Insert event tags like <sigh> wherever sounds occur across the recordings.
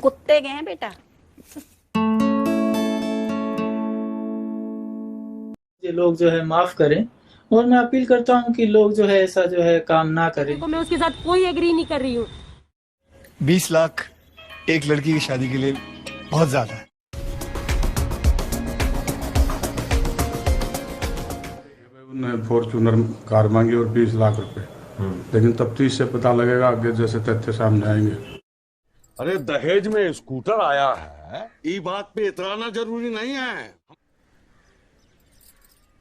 कुत्ते गए हैं बेटा। ये लोग जो है माफ़ करें और मैं अपील करता हूँ कि लोग जो है ऐसा जो है काम ना करें। को मैं उसके साथ कोई एग्री नहीं कर रही हूँ। बीस लाख एक लड़की की शादी के लिए बहुत ज़्यादा है। फॉर्चूनर कार मांगी और 20 लाख रुपए। लेकिन तब तफ्तीश से पता लगेगा आगे जैसे तथ्य सामने आएँगे। अरे दहेज में स्कूटर आया है ये बात पे इतराना जरूरी नहीं है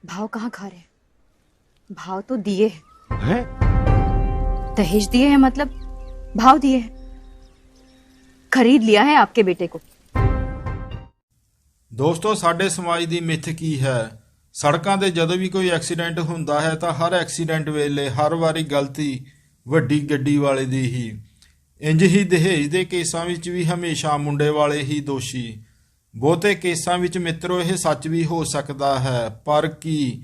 भाव कहाँ खा रहे भाव तो दिए हैं। हैं? दहेज दिए हैं मतलब भाव दिए हैं खरीद लिया है आपके बेटे को ਦੋਸਤੋ ਸਾਡੇ ਸਮਾਜ ਦੀ ਮਿੱਥ ਕੀ ਹੈ ਸੜਕਾਂ ਤੇ ਜਦੋਂ ਵੀ ਕੋਈ ਐਕਸੀਡੈਂਟ ਹੁੰਦਾ ਹੈ ਤਾਂ ਹਰ ਐਕਸੀਡੈਂਟ ਵੇਲੇ ਹਰ ਵਾਰੀ ਗਲਤੀ ਵੱਡੀ ਗੱਡੀ ਵਾਲੇ ਦੀ ਹੀ ਇੰਜ ਹੀ ਦਹੇਜ ਦੇ ਕੇਸਾਂ ਵਿੱਚ ਵੀ ਹਮੇਸ਼ਾ ਮੁੰਡੇ ਵਾਲੇ ਹੀ ਦੋਸ਼ੀ। ਬਹੁਤੇ ਕੇਸਾਂ ਵਿੱਚ ਮਿੱਤਰੋ, ਇਹ ਸੱਚ ਵੀ ਹੋ ਸਕਦਾ ਹੈ, ਪਰ ਕੀ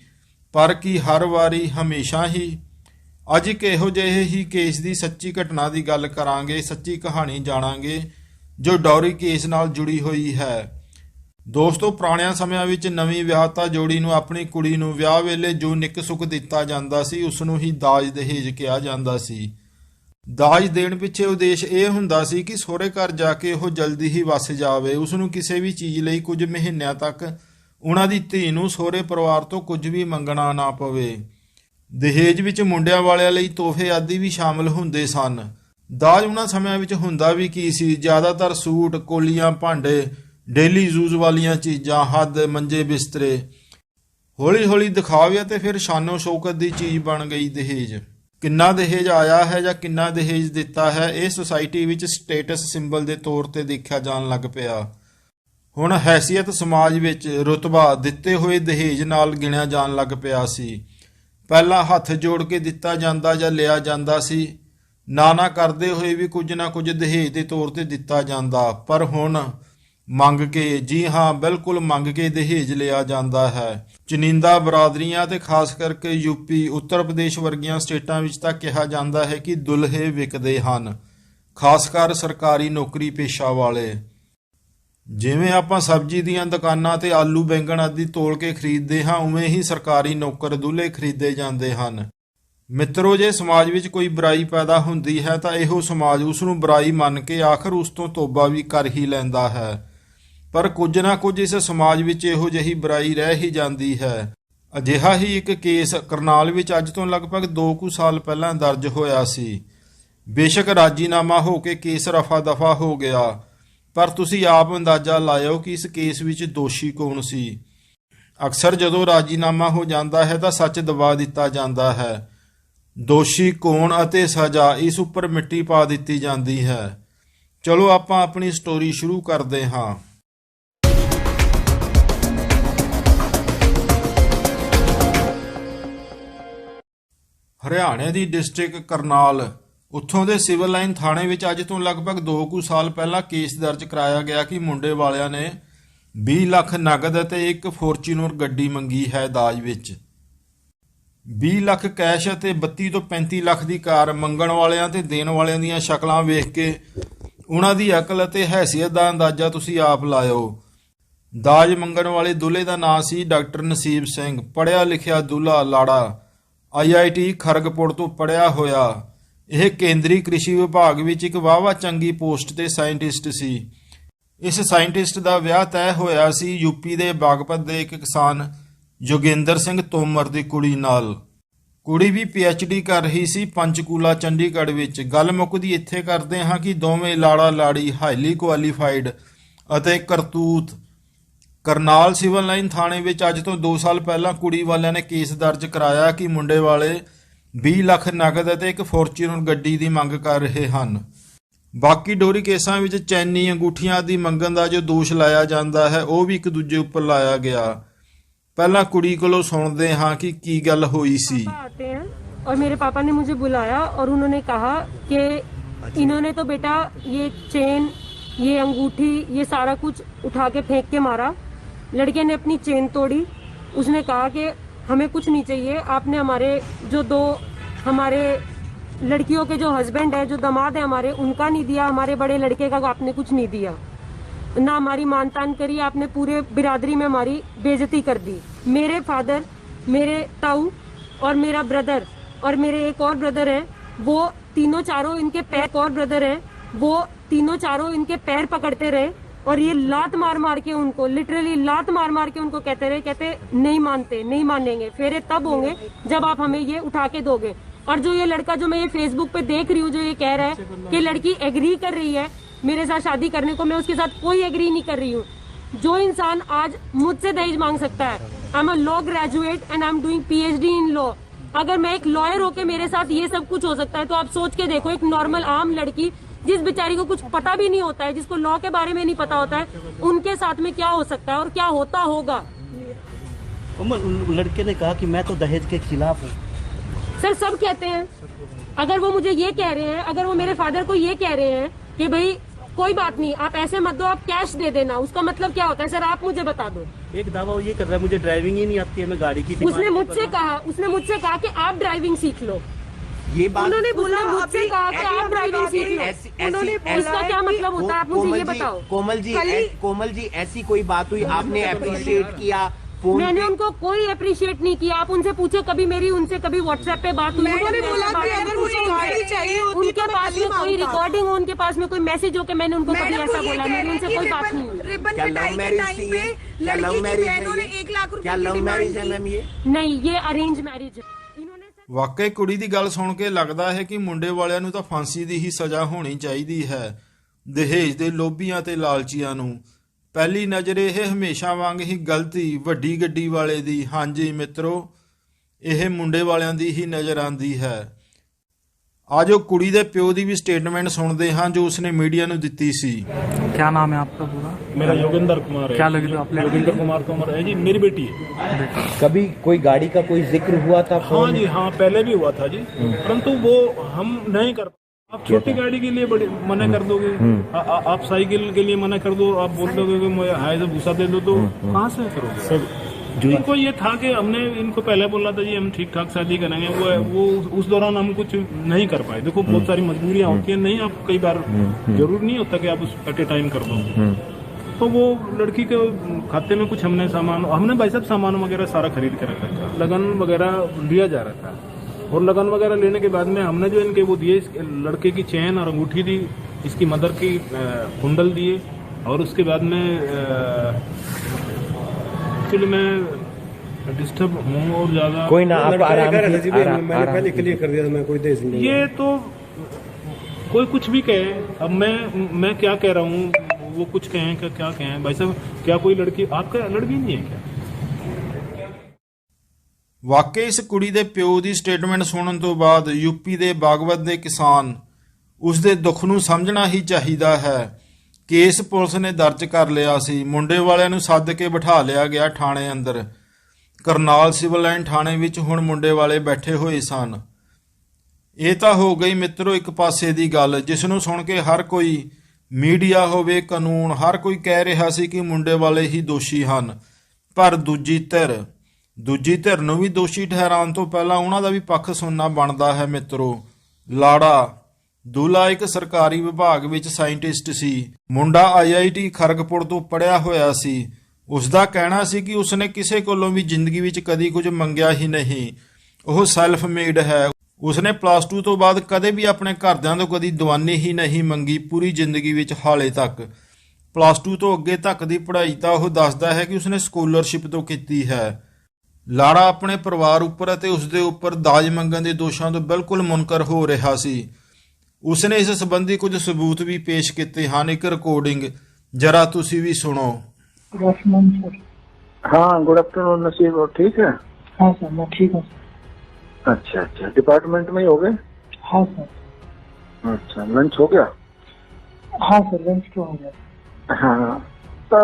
ਪਰ ਕੀ ਹਰ ਵਾਰੀ ਹਮੇਸ਼ਾ ਹੀ? ਅੱਜ ਇੱਕ ਇਹੋ ਜਿਹੇ ਹੀ ਕੇਸ ਦੀ ਸੱਚੀ ਘਟਨਾ ਦੀ ਗੱਲ ਕਰਾਂਗੇ, ਸੱਚੀ ਕਹਾਣੀ ਜਾਣਾਂਗੇ, ਜੋ ਡੌਰੀ ਕੇਸ ਨਾਲ ਜੁੜੀ ਹੋਈ ਹੈ। ਦੋਸਤੋ, ਪੁਰਾਣਿਆਂ ਸਮਿਆਂ ਵਿੱਚ ਨਵੀਂ ਵਿਆਹਤਾ ਜੋੜੀ ਨੂੰ ਆਪਣੀ ਕੁੜੀ ਨੂੰ ਵਿਆਹ ਵੇਲੇ ਜੋ ਨਿੱਕ ਸੁੱਖ ਦਿੱਤਾ ਜਾਂਦਾ ਸੀ ਉਸ ਨੂੰ ਹੀ ਦਾਜ ਦਹੇਜ ਕਿਹਾ ਜਾਂਦਾ ਸੀ। ਦਾਜ ਦੇਣ ਪਿੱਛੇ ਉਦੇਸ਼ ਇਹ ਹੁੰਦਾ ਸੀ ਕਿ ਸਹੁਰੇ ਘਰ ਜਾ ਕੇ ਉਹ ਜਲਦੀ ਹੀ ਵਸ ਜਾਵੇ। ਉਸ ਨੂੰ ਕਿਸੇ ਵੀ ਚੀਜ਼ ਲਈ ਕੁਝ ਮਹੀਨਿਆਂ ਤੱਕ ਉਹਨਾਂ ਦੀ ਧੀ ਨੂੰ ਸਹੁਰੇ ਪਰਿਵਾਰ ਤੋਂ ਕੁਝ ਵੀ ਮੰਗਣਾ ਨਾ ਪਵੇ। ਦਹੇਜ ਵਿੱਚ ਮੁੰਡਿਆਂ ਵਾਲਿਆਂ ਲਈ ਤੋਹਫੇ ਆਦਿ ਵੀ ਸ਼ਾਮਲ ਹੁੰਦੇ ਸਨ। ਦਾਜ ਉਹਨਾਂ ਸਮਿਆਂ ਵਿੱਚ ਹੁੰਦਾ ਵੀ ਕੀ ਸੀ? ਜ਼ਿਆਦਾਤਰ ਸੂਟ, ਕੋਲੀਆਂ, ਭਾਂਡੇ, ਡੇਲੀ ਯੂਜ਼ ਵਾਲੀਆਂ ਚੀਜ਼ਾਂ, ਹੱਦ, ਮੰਜੇ, ਬਿਸਤਰੇ। ਹੌਲੀ ਹੌਲੀ ਦਿਖਾਵੇ ਤੇ ਫਿਰ ਸ਼ਾਨੋ ਸ਼ੌਕਤ ਦੀ ਚੀਜ਼ ਬਣ ਗਈ ਦਹੇਜ। ਕਿੰਨਾ ਦਹੇਜ ਆਇਆ ਹੈ ਜਾਂ ਕਿੰਨਾ ਦਹੇਜ ਦਿੱਤਾ ਹੈ, ਇਹ ਸੁਸਾਇਟੀ ਵਿੱਚ ਸਟੇਟਸ ਸਿੰਬਲ ਦੇ ਤੌਰ ਤੇ ਦੇਖਿਆ ਜਾਣ ਲੱਗ ਪਿਆ। ਹੁਣ ਹੈਸੀਅਤ ਸਮਾਜ ਵਿੱਚ ਰੁਤਬਾ ਦਿੱਤੇ ਹੋਏ ਦਹੇਜ ਨਾਲ ਗਿਣਿਆ ਜਾਣ ਲੱਗ ਪਿਆ ਸੀ। ਪਹਿਲਾਂ ਹੱਥ ਜੋੜ ਕੇ ਦਿੱਤਾ ਜਾਂਦਾ ਜਾਂ ਲਿਆ ਜਾਂਦਾ ਸੀ। ਨਾ ਨਾ ਕਰਦੇ ਹੋਏ ਵੀ ਕੁਝ ਨਾ ਕੁਝ ਦਹੇਜ ਦੇ ਤੌਰ ਤੇ ਦਿੱਤਾ ਜਾਂਦਾ। ਪਰ ਹੁਣ ਮੰਗ ਕੇ, ਜੀ ਹਾਂ, ਬਿਲਕੁਲ ਮੰਗ ਕੇ ਦਹੇਜ ਲਿਆ ਜਾਂਦਾ ਹੈ। ਚਨਿੰਦਾ ਬਰਾਦਰੀਆਂ ਤੇ ਖਾਸ ਕਰਕੇ ਯੂਪੀ ਉੱਤਰ ਪ੍ਰਦੇਸ਼ ਵਰਗੀਆਂ ਸਟੇਟਾਂ ਵਿੱਚ ਤਾਂ ਕਿਹਾ ਜਾਂਦਾ ਹੈ ਕਿ ਦੁਲਹੇ ਵਿਕਦੇ ਹਨ, ਖਾਸ ਕਰ ਸਰਕਾਰੀ ਨੌਕਰੀ ਪੇਸ਼ਾ ਵਾਲੇ। ਜਿਵੇਂ ਆਪਾਂ ਸਬਜ਼ੀ ਦੀਆਂ ਦੁਕਾਨਾਂ ਤੇ ਆਲੂ ਬੈਂਗਣ ਆਦਿ ਤੋਲ ਕੇ ਖਰੀਦਦੇ ਹਾਂ, ਉਵੇਂ ਹੀ ਸਰਕਾਰੀ ਨੌਕਰ ਦੁੱਲੇ ਖਰੀਦੇ ਜਾਂਦੇ ਹਨ। ਮਿੱਤਰੋ, ਜੇ ਸਮਾਜ ਵਿੱਚ ਕੋਈ ਬੁਰਾਈ ਪੈਦਾ ਹੁੰਦੀ ਹੈ, ਤਾਂ ਇਹੋ ਸਮਾਜ ਉਸ ਨੂੰ ਬੁਰਾਈ ਮੰਨ ਕੇ ਆਖਰ ਉਸ ਤੋਂ ਤੋਬਾ ਵੀ ਕਰ ਹੀ ਲੈਂਦਾ ਹੈ। ਪਰ ਕੁਝ ਨਾ ਕੁਝ ਇਸ ਸਮਾਜ ਵਿੱਚ ਇਹੋ ਜਿਹੀ ਬੁਰਾਈ ਰਹਿ ਹੀ ਜਾਂਦੀ ਹੈ। ਅਜਿਹਾ ਹੀ ਇੱਕ ਕੇਸ ਕਰਨਾਲ ਵਿੱਚ ਅੱਜ ਤੋਂ ਲਗਭਗ 2 ਕੁ ਸਾਲ ਪਹਿਲਾਂ ਦਰਜ ਹੋਇਆ ਸੀ। ਬੇਸ਼ੱਕ ਰਾਜੀਨਾਮਾ ਹੋ ਕੇ ਕੇਸ ਰਫਾ ਦਫਾ ਹੋ ਗਿਆ, ਪਰ ਤੁਸੀਂ ਆਪ ਅੰਦਾਜ਼ਾ ਲਾਇਓ ਕਿ ਇਸ ਕੇਸ ਵਿੱਚ ਦੋਸ਼ੀ ਕੌਣ ਸੀ। ਅਕਸਰ ਜਦੋਂ ਰਾਜੀਨਾਮਾ ਹੋ ਜਾਂਦਾ ਹੈ ਤਾਂ ਸੱਚ ਦਬਾ ਦਿੱਤਾ ਜਾਂਦਾ ਹੈ। ਦੋਸ਼ੀ ਕੌਣ ਅਤੇ ਸਜ਼ਾ ਇਸ ਉੱਪਰ ਮਿੱਟੀ ਪਾ ਦਿੱਤੀ ਜਾਂਦੀ ਹੈ। ਚਲੋ ਆਪਾਂ ਆਪਣੀ ਸਟੋਰੀ ਸ਼ੁਰੂ ਕਰਦੇ ਹਾਂ। ਹਰਿਆਣੇ ਦੀ ਡਿਸਟ੍ਰਿਕਟ ਕਰਨਾਲ, ਉੱਥੋਂ ਦੇ ਸਿਵਲ ਲਾਈਨ ਥਾਣੇ ਵਿੱਚ ਅੱਜ ਤੋਂ ਲਗਭਗ 2 ਕੁ ਸਾਲ ਪਹਿਲਾਂ ਕੇਸ ਦਰਜ ਕਰਾਇਆ ਗਿਆ ਕਿ ਮੁੰਡੇ ਵਾਲਿਆਂ ਨੇ 20 ਲੱਖ ਨਗਦ ਅਤੇ ਇੱਕ ਫੋਰਚੂਨਰ ਗੱਡੀ ਮੰਗੀ ਹੈ ਦਾਜ ਵਿੱਚ। 20 ਲੱਖ ਕੈਸ਼ ਅਤੇ 32 ਤੋਂ 35 ਲੱਖ ਦੀ ਕਾਰ ਮੰਗਣ ਵਾਲਿਆਂ ਤੇ ਦੇਣ ਵਾਲਿਆਂ ਦੀਆਂ ਸ਼ਕਲਾਂ ਵੇਖ ਕੇ ਉਹਨਾਂ ਦੀ ਅਕਲ ਅਤੇ ਹੈਸੀਅਤ ਦਾ ਅੰਦਾਜ਼ਾ ਤੁਸੀਂ ਆਪ ਲਾਇਓ। ਦਾਜ ਮੰਗਣ ਵਾਲੇ ਦੁੱਲੇ ਦਾ ਨਾਂ ਸੀ ਡਾਕਟਰ ਨਸੀਬ ਸਿੰਘ ਪੜਿਆ ਲਿਖਿਆ ਦੁੱਲਾ ਲਾੜਾ। ਆਈਆਈਟੀ ਖਰਗਪੁਰ ਤੋਂ ਪੜਿਆ ਹੋਇਆ। ਇਹ ਕੇਂਦਰੀ ਕ੍ਰਿਸ਼ੀ ਵਿਭਾਗ ਵਿੱਚ ਇੱਕ ਵਾਵਾ ਚੰਗੀ ਪੋਸਟ ਤੇ ਸਾਇੰਟਿਸਟ ਸੀ। ਇਸ ਸਾਇੰਟਿਸਟ ਦਾ ਵਿਆਹ ਤੈਅ ਹੋਇਆ ਸੀ ਯੂਪੀ ਦੇ ਬਾਗਪਤ ਦੇ ਇੱਕ ਕਿਸਾਨ, ਜੋਗਿੰਦਰ ਸਿੰਘ ਤੋਮਰ ਦੀ ਕੁੜੀ ਨਾਲ। ਕੁੜੀ ਵੀ ਡੀ ਕਰ ਰਹੀ ਸੀ ਪੰਚਕੂਲਾ ਚੰਡੀਗੜ੍ਹ ਵਿੱਚ। ਗੱਲ ਮੁੱਕਦੀ ਇੱਥੇ ਕਰਦੇ ਹਾਂ ਕਿ ਦੋਵੇਂ ਲਾੜਾ ਲਾੜੀ ਹਾਈਲੀ ਕੁਆਲੀਫਾਈਡ ਅਤੇ ਕਰਤੂਤ ਕਰਨਾਲ ਸਿਵਲ ਲਾਈਨ ਥਾਣੇ ਵਿੱਚ ਅੱਜ ਤੋਂ 2 ਸਾਲ ਪਹਿਲਾਂ ਕੁੜੀ ਵਾਲਿਆਂ ਨੇ ਕੇਸ ਦਰਜ ਕਰਾਇਆ ਕਿ ਮੁੰਡੇ ਵਾਲੇ 20 ਲੱਖ ਨਗਦ ਅਤੇ ਇੱਕ ਫੋਰਚੂਨਰ ਗੱਡੀ ਦੀ ਮੰਗ ਕਰ ਰਹੇ ਹਨ ਬਾਕੀ ਡੋਰੀ ਕੇਸਾਂ ਵਿੱਚ ਚੈਨੀ ਅੰਗੂਠੀਆਂ ਦੀ ਮੰਗਣ ਦਾ ਜੋ ਦੋਸ਼ ਲਾਇਆ ਜਾਂਦਾ ਹੈ ਉਹ ਵੀ ਇੱਕ ਦੂਜੇ ਉੱਪਰ ਲਾਇਆ ਗਿਆ ਪਹਿਲਾਂ ਕੁੜੀ ਕੋਲੋਂ ਸੁਣਦੇ ਹਾਂ ਕਿ ਕੀ ਗੱਲ ਹੋਈ ਸੀ पापा आते हैं और मेरे पापा ने मुझे बुलाया और उन्होंने कहा कि इन्होंने तो बेटा ये चेन ये अंगूठी ये सारा कुछ उठा के फेंक के मारा लड़के ने अपनी चेन तोड़ी। उसने कहा कि हमें कुछ नहीं चाहिए। आपने हमारे जो दो, हमारे लड़कियों के जो हस्बैंड है, जो दामाद है हमारे, उनका नहीं दिया। हमारे बड़े लड़के का आपने कुछ नहीं दिया। ना हमारी मानतान करी, आपने पूरे बिरादरी में हमारी बेजती कर दी। मेरे फादर मेरे ताऊ और मेरा ब्रदर और मेरे एक और ब्रदर है, वो तीनों चारों इनके पैर और ब्रदर है, वो तीनों चारों इनके पैर पकड़ते रहे। और ये लात मार मार के उनको लिटरली लात मार मार के उनको कहते रहे, कहते नहीं मानते, नहीं मानेंगे, फेरे तब होंगे जब आप हमें ये उठा के दोगे। और जो ये लड़का जो मैं ये फेसबुक पे देख रही हूँ, जो ये कह रहा है कि लड़की एग्री कर रही है, मेरे साथ शादी करने को, मैं उसके साथ कोई एग्री नहीं कर रही हूँ। जो इंसान आज मुझसे दहेज मांग सकता है I am a law graduate and I am doing PhD in law अगर मैं एक लॉयर होके मेरे साथ ये सब कुछ हो सकता है तो आप सोच के देखो, एक नॉर्मल आम लड़की जिस बेचारी को कुछ पता भी नहीं होता है जिसको लॉ के बारे में नहीं पता होता है उनके साथ में क्या हो सकता है और क्या होता होगा? उमर लड़के ने कहा कि मैं तो दहेज के खिलाफ हूँ। सर सब कहते हैं। अगर वो मुझे ये कह रहे हैं अगर वो मेरे फादर को ये कह रहे हैं कि भाई कोई बात नहीं आप ऐसे मत दो आप कैश दे देना। उसका मतलब क्या होता है? सर आप मुझे बता दो। एक दावा ये कर रहा है मुझे ड्राइविंग ही नहीं आती है मैं गाड़ी की उसने मुझसे कहा उसने मुझसे कहा कि आप ड्राइविंग सीख लो। ये बात उन्होंने बोला मुझसे कहा कि आप ऐसी- उन्होंने क्या मतलब होता है? आप मुझे कोमल ये जी- बताओ। कोमल जी कोमल जी ऐसी कोई बात हुई? आपने अप्रिशिएट किया? मैंने उनको कोई अप्रिशिएट नहीं किया। आप उनसे पूछो कभी मेरी उनसे कभी व्हाट्सएप पे बात हुई? उन्होंने बोला कि अगर मुझे गाड़ी चाहिए होती उनके तो पास में कोई रिकॉर्डिंग हो उनके पास में कोई मैसेज हो के मैंने उनको कभी ऐसा बोला? मेरी उनसे कोई बात नहीं हुई। क्या लव मैरिज थी ये क्या लव मैरिज है। मैम ये? नहीं ये अरेंज मैरिज है। ਵਾਕਈ ਕੁੜੀ ਦੀ ਗੱਲ ਸੁਣ ਕੇ ਲੱਗਦਾ ਹੈ ਕਿ ਮੁੰਡੇ ਵਾਲਿਆਂ ਨੂੰ ਤਾਂ ਫਾਂਸੀ ਦੀ ਹੀ ਸਜ਼ਾ ਹੋਣੀ ਚਾਹੀਦੀ ਹੈ। ਦਹੇਜ ਦੇ ਲੋਭੀਆਂ ਤੇ ਲਾਲਚੀਆਂ ਨੂੰ। ਪਹਿਲੀ ਨਜ਼ਰ ਇਹ ਹਮੇਸ਼ਾ ਵਾਂਗ ਹੀ ਗਲਤੀ ਵੱਡੀ ਗੱਡੀ ਵਾਲੇ ਦੀ। ਹਾਂਜੀ ਮਿੱਤਰੋ, ਇਹ ਮੁੰਡੇ ਵਾਲਿਆਂ ਦੀ ਹੀ ਨਜ਼ਰ ਆਂਦੀ ਹੈ। ਆਜੋ ਕੁੜੀ ਦੇ ਪਿਓ ਦੀ ਵੀ ਸਟੇਟਮੈਂਟ ਸੁਣਦੇ ਹਾਂ ਜੋ ਉਸਨੇ ਮੀਡੀਆ ਨੂੰ ਦਿੱਤੀ ਸੀ क्या नाम है आपका पूरा मेरा योगेंद्र कुमार है क्या लगी तो आप ले योगेंद्र कुमार तोमर है जी मेरी बेटी है कभी कोई गाड़ी का कोई जिक्र हुआ था हाँ जी हाँ पहले भी हुआ था जी परंतु वो हम नहीं कर आप छोटी गाड़ी के लिए बड़ी मना कर दोगे आ, आ, आप साइकिल के लिए मना कर दो आप बोल दोगे कि मुझे हाय से भूसा दे दो तो कहाँ से करोगे इनको ये था कि हमने इनको पहले बोला था जी हम ठीक ठाक शादी करेंगे। वो वो उस दौरान हम कुछ नहीं कर पाए। देखो बहुत सारी मजबूरियाँ होती हैं नहीं आप कई बार ज़रूर नहीं होता कि आप उस एट ए टाइम कर दो तो वो लड़की के खाते में कुछ हमने सामान हमने भाई साहब सामान वगैरह सारा खरीद के रखा था। लगन वगैरह लिया जा रहा था। और लगन वगैरह लेने के बाद में हमने जो इनके वो दिए लड़के की चैन और अंगूठी दी इसकी मदर की कुंडल दिए और उसके बाद में एक्चुअली मैं डिस्टर्ब हूँ और ज्यादा कोई ना आप आराम कीजिए, आराम- मैंने आराम पहले क्लियर कर दिया था मैं कोई देश नहीं ये तो कोई कुछ भी कहे अब मैं मैं क्या कह रहा हूँ वो कुछ कहें क्या क्या कहें भाई साहब क्या कोई लड़की आपका लड़की नहीं है क्या ਵਾਕਈ ਇਸ ਕੁੜੀ ਦੇ ਪਿਓ ਦੀ ਸਟੇਟਮੈਂਟ ਸੁਣਨ ਤੋਂ ਬਾਅਦ ਯੂਪੀ ਦੇ ਬਾਗਵਤ ਦੇ ਕਿਸਾਨ ਉਸ ਦੇ ਦੁੱਖ ਨੂੰ ਸਮਝਣਾ ਹੀ ਚਾਹੀਦਾ ਹੈ ਕੇਸ ਪੁਲਿਸ ਨੇ ਦਰਜ ਕਰ ਲਿਆ ਸੀ। ਮੁੰਡੇ ਵਾਲਿਆਂ ਨੂੰ ਸੱਦ ਕੇ ਬਿਠਾ ਲਿਆ ਗਿਆ ਥਾਣੇ ਅੰਦਰ। ਕਰਨਾਲ ਸਿਵਲ ਲਾਈਨ ਥਾਣੇ ਵਿੱਚ ਹੁਣ ਮੁੰਡੇ ਵਾਲੇ ਬੈਠੇ ਹੋਏ ਸਨ। ਇਹ ਤਾਂ ਹੋ ਗਈ ਮਿੱਤਰੋ ਇੱਕ ਪਾਸੇ ਦੀ ਗੱਲ, ਜਿਸ ਨੂੰ ਸੁਣ ਕੇ ਹਰ ਕੋਈ ਮੀਡੀਆ ਹੋਵੇ, ਕਾਨੂੰਨ, ਹਰ ਕੋਈ ਕਹਿ ਰਿਹਾ ਸੀ ਕਿ ਮੁੰਡੇ ਵਾਲੇ ਹੀ ਦੋਸ਼ੀ ਹਨ। ਪਰ ਦੂਜੀ ਧਿਰ ਦੂਜੀ ਧਿਰ ਨੂੰ ਵੀ ਦੋਸ਼ੀ ਠਹਿਰਾਉਣ ਤੋਂ ਪਹਿਲਾਂ ਉਹਨਾਂ ਦਾ ਵੀ ਪੱਖ ਸੁਣਨਾ ਬਣਦਾ ਹੈ ਮਿੱਤਰੋ। ਲਾੜਾ ਦੂਲਾ ਇੱਕ ਸਰਕਾਰੀ ਵਿਭਾਗ ਵਿੱਚ ਸਾਇੰਟਿਸਟ ਸੀ। ਮੁੰਡਾ ਆਈਆਈਟੀ ਖਰਗਪੁਰ ਤੋਂ ਪੜਿਆ ਹੋਇਆ ਸੀ। ਉਸ ਦਾ ਕਹਿਣਾ ਸੀ ਕਿ ਉਸਨੇ ਕਿਸੇ ਕੋਲੋਂ ਵੀ ਜ਼ਿੰਦਗੀ ਵਿੱਚ ਕਦੀ ਕੁਝ ਮੰਗਿਆ ਹੀ ਨਹੀਂ। ਉਹ ਸੈਲਫ ਮੇਡ ਹੈ। ਉਸਨੇ ਪਲੱਸ 2 ਤੋਂ ਬਾਅਦ ਕਦੇ ਵੀ ਆਪਣੇ ਘਰਦਿਆਂ ਤੋਂ ਕਦੀ ਦਵਾਨੀ ਹੀ ਨਹੀਂ ਮੰਗੀ ਪੂਰੀ ਜ਼ਿੰਦਗੀ ਵਿੱਚ ਹਾਲੇ ਤੱਕ। ਪਲੱਸ 2 ਤੋਂ ਅੱਗੇ ਤੱਕ ਦੀ ਪੜ੍ਹਾਈ ਤਾਂ ਉਹ ਦੱਸਦਾ ਹੈ ਕਿ ਉਸਨੇ ਸਕਾਲਰਸ਼ਿਪ ਤੋਂ ਕੀਤੀ ਹੈ। ਲਾੜਾ ਆਪਣੇ ਪਰਿਵਾਰ ਉੱਪਰ ਅਤੇ ਉਸਦੇ ਉੱਪਰ ਦਾਜ ਮੰਗਣ ਦੇ ਦੋਸ਼ਾਂ ਤੋਂ ਬਿਲਕੁਲ ਮੁਨਕਰ ਹੋ ਰਿਹਾ ਸੀ। ਉਸਨੇ ਇਸ ਸੰਬੰਧੀ ਕੁਝ ਸਬੂਤ ਵੀ ਪੇਸ਼ ਕੀਤੇ ਹਨ ਇੱਕ ਰਿਕਾਰਡਿੰਗ ਜਰਾ ਤੁਸੀਂ ਵੀ ਸੁਣੋ हाँ गुड आफ्टरनून नसीब और ठीक है हाँ सर मैं ठीक हूँ अच्छा अच्छा डिपार्टमेंट में ही हो गए हाँ सर अच्छा लंच हो गया हाँ सर लंच तो हो गया हाँ तो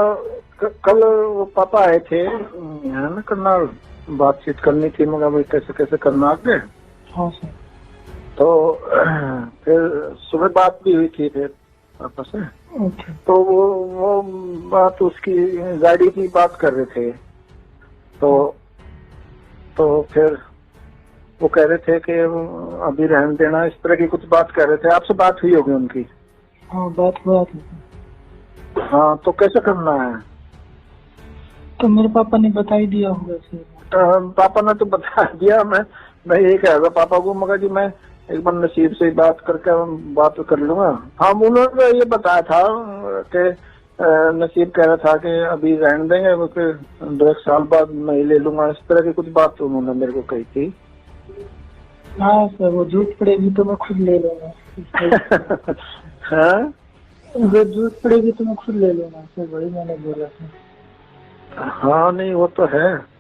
क- कल वो पापा आए थे यहाँ ना करनाल बातचीत करनी थी मगर भाई कैसे कैसे करना आगे हाँ सर तो <clears throat> फिर सुबह बात भी हुई थी फिर पापा से ओके तो वो वो बात उसकी गाड़ी की बात कर रहे थे। तो तो फिर वो कह रहे थे कि अभी रहने देना इस तरह की कुछ बात कर रहे थे। आपसे बात हुई होगी उनकी। हाँ बात हुआ हाँ तो कैसे करना है? तो मेरे पापा ने बता ही दिया होगा पापा ने तो बता दिया मैं मैं यही कह रहा था पापा को मगर जी मैं एक बार नसीब से बात करके बात कर लूँगा। हाँ उन्होंने तो ये बताया था कि नसीब कह रहा था कि अभी रहने देंगे वो फिर दो एक साल बाद मैं ले लूँगा। इस तरह की कुछ बात उन्होंने मेरे को कही थी। हाँ सर वो ज़रूरत पड़ेगी तो मैं खुद ले लूँगा। <laughs> हाँ? ज़रूरत पड़ेगी तो मैं खुद ले लूँगा सर वही मैंने बोला था। हाँ नहीं वो तो है।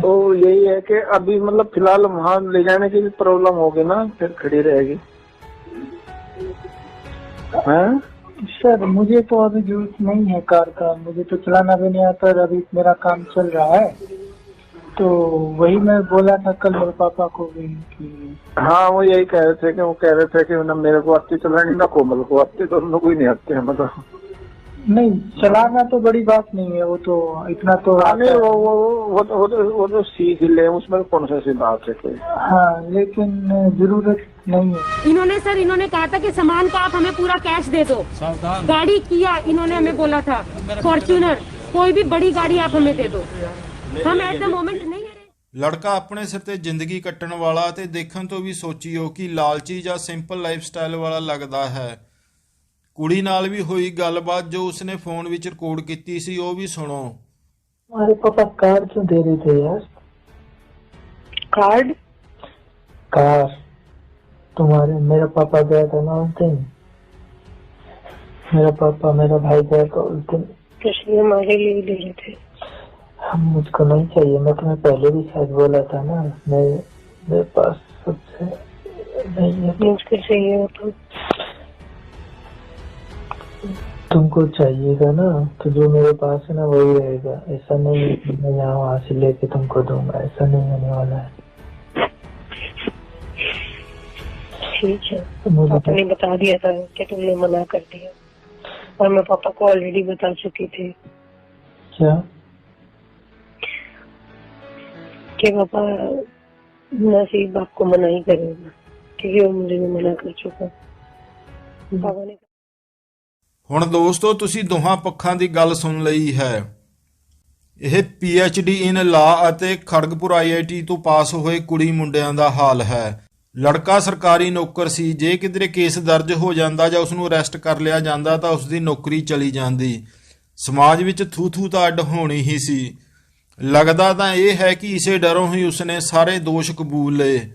तो यही है कि अभी मतलब फ़िलहाल वहाँ ले जाने की भी प्रॉब्लम होगी ना फिर खड़ी रहेगी। हाँ? सर मुझे तो अभी ज़रूरत नहीं है कार का। मुझे तो चलाना भी नहीं आता और अभी मेरा काम चल रहा है। तो वही मैं बोला था कल मेरे पापा को भी कि हाँ वो यही कह रहे थे कि वो कह रहे थे कि ना मेरे को आती चलानी ना कोमल को आती दोनों को ही नहीं आते हैं मतलब। नहीं चलाना तो बड़ी बात नहीं है वो तो इतना तो हाँ, नहीं आता वो है। वो वो तो वो तो, वो तो सीख ही ले उसमें कौन सा सी बात है कोई हाँ लेकिन जरूरत नहीं है इन्होंने सर इन्होंने कहा था कि सामान का आप हमें पूरा कैश दे दो गाड़ी किया इन्होंने हमें बोला था फॉर्च्यूनर कोई भी बड़ी गाड़ी आप हमें दे दो हम एट द मोमेंट नहीं ਲੜਕਾ ਆਪਣੇ ਸਿਰ ਤੇ ਜ਼ਿੰਦਗੀ ਕੱਟਣ ਵਾਲਾ ਤੇ ਦੇਖਣ ਤੋਂ ਵੀ ਸੋਚੀਓ ਕਿ ਲਾਲਚੀ ਜਾਂ ਸਿੰਪਲ ਲਾਈਫ ਸਟਾਈਲ ਵਾਲਾ ਲੱਗਦਾ ਹੈ ਕੁੜੀ ਨਾਲ ਵੀ ਹੋਈ ਗੱਲਬਾਤ ਜੋ ਉਸਨੇ ਫੋਨ ਵਿੱਚ ਰਿਕਾਰਡ ਕੀਤੀ ਸੀ ਉਹ ਵੀ ਸੁਣੋ हमारे पापा कार क्यों दे रहे थे यार कार्ड कार तुम्हारे मेरा पापा गया था ना उस दिन मेरा पापा मेरा भाई गया था उस दिन कृष्ण हमारे लिए ले रहे थे हम मुझको नहीं चाहिए मैं तुम्हें पहले भी शायद बोला था ना मैं मेरे पास सबसे नहीं है मुझको चाहिए हो तो तुमको चाहिएगा ना तो जो मेरे पास है ना वही रहेगा। ऐसा नहीं है मैं यहाँ वहाँ से लेके तुमको दूँगा। ऐसा नहीं होने वाला है। ठीक है। तो पापा ने बता दिया था कि तुमने मना कर दिया। और मैं पापा को ऑलरेडी बता चुकी थी। क्या? कि पापा नसीब आपको मना ही करेगा क्योंकि वो मुझे भी मना कर चुका। पापा ने ਹੁਣ ਦੋਸਤੋ, ਤੁਸੀਂ ਦੋਹਾਂ ਪੱਖਾਂ ਦੀ ਗੱਲ ਸੁਣ ਲਈ ਹੈ। ਇਹ ਡੀ ਇਨ ਲਾ ਅਤੇ ਖੜਗਪੁਰ ਆਈਆਈਟੀ ਤੋਂ ਪਾਸ ਹੋਏ ਕੁੜੀ ਮੁੰਡਿਆਂ ਦਾ ਹਾਲ ਹੈ। ਲੜਕਾ ਸਰਕਾਰੀ ਨੌਕਰ ਸੀ, ਜੇ ਕਿਧਰੇ ਕੇਸ ਦਰਜ ਹੋ ਜਾਂਦਾ ਜਾਂ ਉਸ ਨੂੰ ਅਰੈਸਟ ਕਰ ਲਿਆ ਜਾਂਦਾ ਤਾਂ ਉਸ ਦੀ ਨੌਕਰੀ ਚਲੀ ਜਾਂਦੀ। ਸਮਾਜ ਵਿੱਚ ਥੂ ਥੂ ਤਾਂ ਅੱਡ ਹੋਣੀ ਹੀ ਸੀ। ਲੱਗਦਾ ਤਾਂ ਇਹ ਹੈ ਕਿ ਇਸੇ ਡਰੋਂ ਹੀ ਉਸਨੇ ਸਾਰੇ ਦੋਸ਼ ਕਬੂਲ ਲਏ।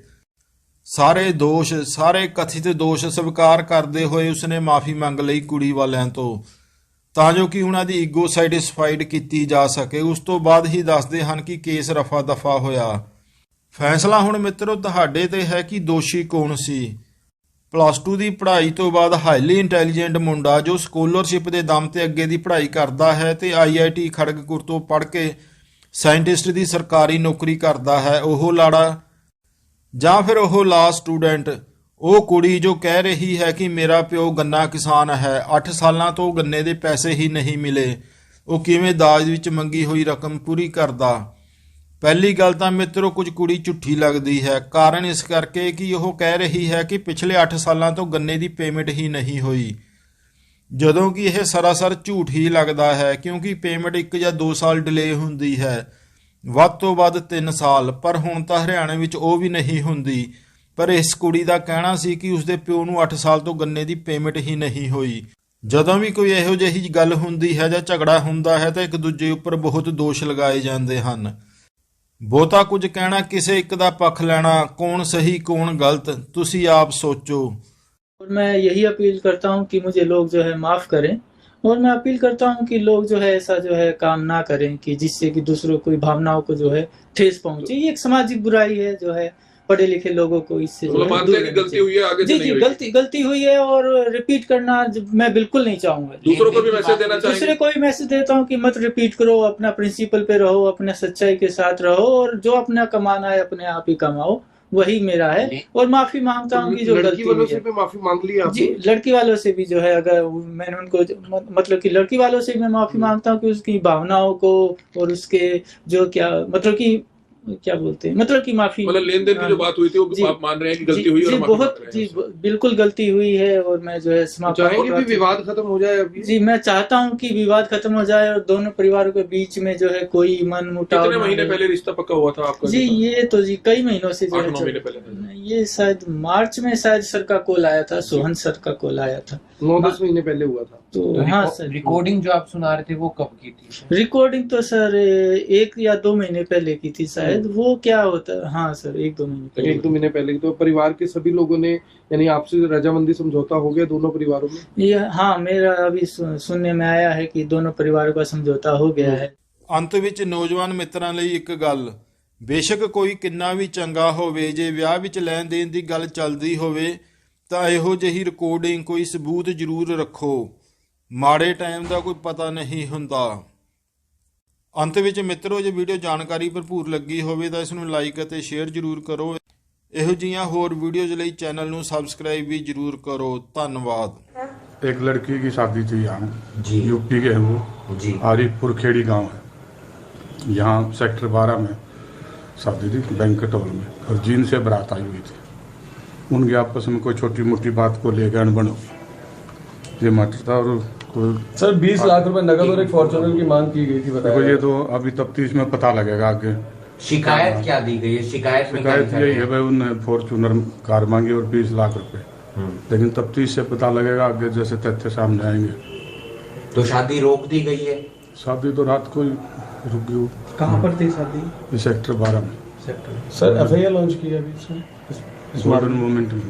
ਸਾਰੇ ਦੋਸ਼, ਸਾਰੇ ਕਥਿਤ ਦੋਸ਼ ਸਵੀਕਾਰ ਕਰਦੇ ਹੋਏ ਉਸਨੇ ਮਾਫੀ ਮੰਗ ਲਈ ਕੁੜੀ ਵਾਲਿਆਂ ਤੋਂ। ਤਾਂ ਜੋ ਕਿ ਉਹਨਾਂ ਦੀ ਈਗੋ ਸੈਟੀਸਫਾਈਡ ਕੀਤੀ ਜਾ ਸਕੇ। ਉਸ ਤੋਂ ਬਾਅਦ ਹੀ ਦੱਸਦੇ ਹਨ ਕਿ ਕੇਸ ਰਫਾ ਦਫਾ ਹੋਇਆ। ਫੈਸਲਾ ਹੁਣ ਮਿੱਤਰੋ ਤੁਹਾਡੇ ਤੇ ਹੈ ਕਿ ਦੋਸ਼ੀ ਕੌਣ ਸੀ? ਪਲੱਸ 2 ਦੀ ਪੜ੍ਹਾਈ ਤੋਂ ਬਾਅਦ ਹਾਈਲੀ ਇੰਟੈਲੀਜੈਂਟ ਮੁੰਡਾ ਜੋ ਸਕਾਲਰਸ਼ਿਪ ਦੇ ਦਮ ਤੇ ਅੱਗੇ ਦੀ ਪੜ੍ਹਾਈ ਕਰਦਾ ਹੈ ਤੇ ਆਈਆਈਟੀ ਖੜਗਪੁਰ ਤੋਂ ਪੜ੍ਹ ਕੇ ਸਾਇੰਟਿਸਟ ਦੀ ਸਰਕਾਰੀ ਨੌਕਰੀ ਕਰਦਾ ਹੈ, ਉਹ ਲਾੜਾ ਜਾਂ ਫਿਰ ਉਹ ਲਾ ਸਟੂਡੈਂਟ ਉਹ ਕੁੜੀ ਜੋ ਕਹਿ ਰਹੀ ਹੈ ਕਿ ਮੇਰਾ ਪਿਓ ਗੰਨਾ ਕਿਸਾਨ ਹੈ 8 ਸਾਲਾਂ ਤੋਂ ਗੰਨੇ ਦੇ ਪੈਸੇ ਹੀ ਨਹੀਂ ਮਿਲੇ। ਉਹ ਕਿਵੇਂ ਦਾਜ ਵਿੱਚ ਮੰਗੀ ਹੋਈ ਰਕਮ ਪੂਰੀ ਕਰਦਾ? ਪਹਿਲੀ ਗੱਲ ਤਾਂ ਮਿੱਤਰੋ ਕੁਝ ਕੁੜੀ ਝੁੱਠੀ ਲੱਗਦੀ ਹੈ। ਕਾਰਨ ਇਸ ਕਰਕੇ ਕਿ ਉਹ ਕਹਿ ਰਹੀ ਹੈ ਕਿ ਪਿਛਲੇ 8 ਸਾਲਾਂ ਤੋਂ ਗੰਨੇ ਦੀ ਪੇਮੈਂਟ ਹੀ ਨਹੀਂ ਹੋਈ। ਜਦੋਂ ਕਿ ਇਹ ਸਰਾਸਰ ਝੂਠ ਹੀ ਲੱਗਦਾ ਹੈ, ਕਿਉਂਕਿ ਪੇਮੈਂਟ 1 ਜਾਂ 2 ਸਾਲ ਡਿਲੇ ਹੁੰਦੀ ਹੈ। ਵੱਧ ਤੋਂ ਵੱਧ 3 ਸਾਲ ਪਰ ਹੁਣ ਤਾਂ ਹਰਿਆਣੇ ਵਿੱਚ ਉਹ ਵੀ ਨਹੀਂ ਹੁੰਦੀ ਪਰ ਇਸ ਕੁੜੀ ਦਾ ਕਹਿਣਾ ਸੀ ਕਿ ਉਸਦੇ ਪਿਓ ਨੂੰ 8 ਸਾਲ ਤੋਂ ਗੰਨੇ ਦੀ ਪੇਮੈਂਟ ਹੀ ਨਹੀਂ ਹੋਈ ਜਦੋਂ ਵੀ ਕੋਈ ਇਹੋ ਜਿਹੀ ਗੱਲ ਹੁੰਦੀ ਹੈ ਜਾਂ ਝਗੜਾ ਹੁੰਦਾ ਹੈ ਤਾਂ ਇੱਕ ਦੂਜੇ ਉੱਪਰ ਬਹੁਤ ਦੋਸ਼ ਲਗਾਏ ਜਾਂਦੇ ਹਨ ਬਹੁਤਾ ਕੁਝ ਕਹਿਣਾ ਕਿਸੇ ਇੱਕ ਦਾ ਪੱਖ ਲੈਣਾ ਕੌਣ ਸਹੀ ਕੌਣ ਗਲਤ ਤੁਸੀਂ ਆਪ ਸੋਚੋ और मैं यही अपील करता हूँ कि मुझे लोग जो है माफ करें और मैं अपील करता हूँ कि लोग जो है ऐसा जो है काम ना करें कि जिससे कि दूसरों की भावनाओं को जो है ठेस पहुँचे। ये एक सामाजिक बुराई है जो है पढ़े लिखे लोगों को इससे रहना गलती हुई है, आगे जी जी गलती गलती हुई है और रिपीट करना मैं बिल्कुल नहीं चाहूँगा। दूसरों को भी मैसेज देना दूसरे को भी मैसेज देता हूँ कि मत रिपीट करो अपना प्रिंसिपल पे रहो अपने सच्चाई के साथ रहो और जो अपना कमाना है अपने आप ही कमाओ। वही मेरा है। और माफ़ी माँगता हूँ कि जो लड़की वालों से भी माफ़ी मांग ली जी लड़की वालों से भी जो है अगर मैंने उनको मतलब कि लड़की वालों से मैं माफ़ी माँगता हूँ कि उसकी भावनाओं को और उसके जो क्या मतलब कि क्या बोलते हैं? मतलब की माफ़ी मतलब लेन देन की जो बात हुई थी वो जी, आप मान रहे हैं कि गलती जी, हुई और जी बहुत जी बिल्कुल गलती हुई है और मैं जो है समाप्त चाहेंगे भी विवाद खत्म हो जाए अभी? जी मैं चाहता हूँ कि विवाद खत्म हो जाए और दोनों परिवारों के बीच में जो है कोई मन मुटाव कितने महीने पहले रिश्ता पक्का हुआ था आपका? जी ये तो जी कई महीनों से जो है। नौ चल- महीने पहले ये शायद मार्च में शायद सर का कॉल आया था सोहन सर का कॉल आया था नौ दस महीने पहले हुआ था तो हाँ सर रिकॉर्डिंग जो आप सुना रहे थे वो कब की थी रिकॉर्डिंग तो सर एक या दो महीने पहले की थी शायद हम्म। वो क्या होता है हाँ सर एक दो महीने पहले एक दो महीने पहले की तो परिवार के सभी लोगों ने यानी आपसे रजामंदी समझौता हो गया दोनों परिवारों में ये हाँ मेरा अभी सु- सुनने में आया है कि दोनों परिवारों का समझौता हो गया है ਅੰਤ ਵਿੱਚ ਨੌਜਵਾਨ ਮਿੱਤਰਾਂ ਲਈ ਇੱਕ ਗੱਲ ਬੇਸ਼ੱਕ ਕੋਈ ਕਿੰਨਾ ਵੀ ਚੰਗਾ ਹੋਵੇ ਜੇ ਵਿਆਹ ਵਿੱਚ ਲੈਣ ਦੇਣ ਦੀ ਗੱਲ ਚੱਲਦੀ ਹੋਵੇ ਤਾਂ ਇਹੋ ਜਿਹੀ ਰਿਕਾਰਡਿੰਗ ਕੋਈ ਸਬੂਤ ਜ਼ਰੂਰ ਰੱਖੋ ਮਾੜੇ ਟਾਈਮ ਦਾ ਕੋਈ ਪਤਾ ਨਹੀਂ ਹੁੰਦਾ ਅੰਤ ਵਿੱਚ ਮਿੱਤਰੋ ਜੇ ਵੀਡੀਓ ਜਾਣਕਾਰੀ ਭਰਪੂਰ ਲੱਗੀ ਹੋਵੇ ਤਾਂ ਇਸ ਨੂੰ ਲਾਈਕ ਅਤੇ ਸ਼ੇਅਰ ਜ਼ਰੂਰ ਕਰੋ ਇਹੋ ਜਿਹੀਆਂ ਹੋਰ ਵੀਡੀਓਜ਼ ਲਈ ਚੈਨਲ ਨੂੰ ਸਬਸਕ੍ਰਾਈਬ ਵੀ ਜ਼ਰੂਰ ਕਰੋ ਧੰਨਵਾਦ एक लड़की की शादी थी यहाँ जी यूपी के हैं वो जी आरिफपुर खेड़ी गांव है यहाँ सेक्टर बारह में शादी थी बैंकट हॉल में। और जीन से बारात आई हुई थी। उनके आपस में कोई छोटी मोटी बात को लेकर अनबन हो ये मैटर था और सर बीस लाख रुपए नकद और एक फॉर्चुनर की मांग की गई थी देखो ये तो अभी तफ्तीश में पता लगेगा आगे। शिकायत क्या दी गई है? शिकायत शिकायत यही है भाई उनने फॉर्चूनर कार मांगी और बीस लाख रुपए। लेकिन तफ्तीश से पता लगेगा आगे जैसे तथ्य सामने आएँगे। तो शादी रोक दी गई है? शादी तो रात को ही रुक गई कहाँ पर थी शादी? सेक्टर बारह में। Sector. Sir F I R launch किया अभी सर? मॉडर्न मूवमेंट में।